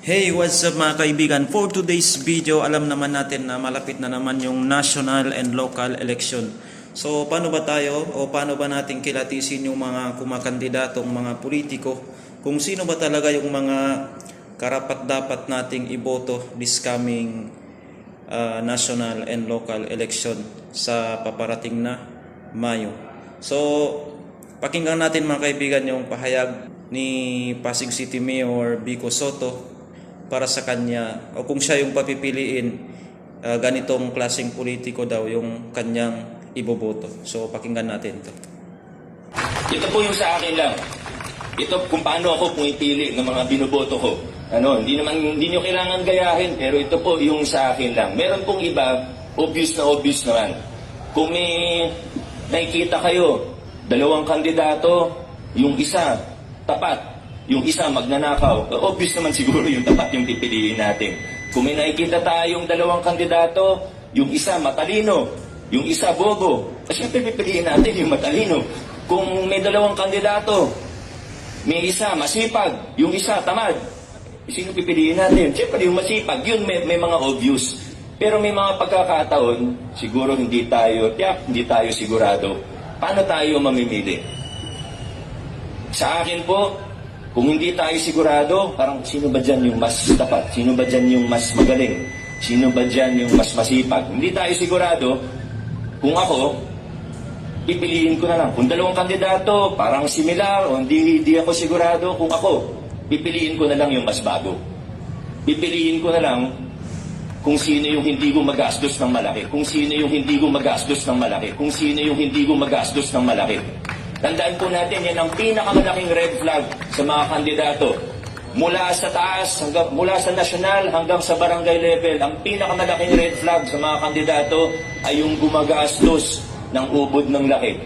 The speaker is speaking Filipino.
Hey, what's up mga kaibigan? For today's video, alam naman natin na malapit na naman yung national and local election. So, paano ba tayo o paano ba natin kilatisin yung mga kumakandidatong mga politiko kung sino ba talaga yung mga karapat-dapat nating iboto this coming uh, national and local election sa paparating na Mayo. So, pakinggan natin mga kaibigan yung pahayag ni Pasig City Mayor Vico Soto para sa kanya o kung siya yung papipiliin uh, ganitong klaseng politiko daw yung kanyang iboboto. So pakinggan natin to. Ito po yung sa akin lang. Ito kung paano ako pumipili ng mga binoboto ko. Ano, hindi naman hindi niyo kailangan gayahin, pero ito po yung sa akin lang. Meron pong iba, obvious na obvious naman. Kung may nakikita kayo, dalawang kandidato, yung isa tapat, yung isa magnanakaw, obvious naman siguro yung tapat yung pipiliin natin. Kung may nakikita tayong dalawang kandidato, yung isa matalino, yung isa bobo, eh, siyempre pipiliin natin yung matalino. Kung may dalawang kandidato, may isa masipag, yung isa tamad, eh, sino pipiliin natin? Siyempre yung masipag, yun may, may mga obvious. Pero may mga pagkakataon, siguro hindi tayo, tiyak, hindi tayo sigurado. Paano tayo mamimili? Sa akin po, kung hindi tayo sigurado, parang sino ba dyan yung mas tapat? Sino ba dyan yung mas magaling? Sino ba dyan yung mas masipag? Hindi tayo sigurado, kung ako, pipiliin ko na lang. Kung dalawang kandidato, parang similar, o hindi, hindi ako sigurado, kung ako, pipiliin ko na lang yung mas bago. Pipiliin ko na lang kung sino yung hindi ko magastos ng malaki, kung sino yung hindi ko magastos ng malaki, kung sino yung hindi ko magastos ng malaki. Tandaan po natin, yan ang pinakamalaking red flag sa mga kandidato. Mula sa taas, hanggang, mula sa nasyonal hanggang sa barangay level, ang pinakamalaking red flag sa mga kandidato ay yung gumagastos ng ubod ng laki.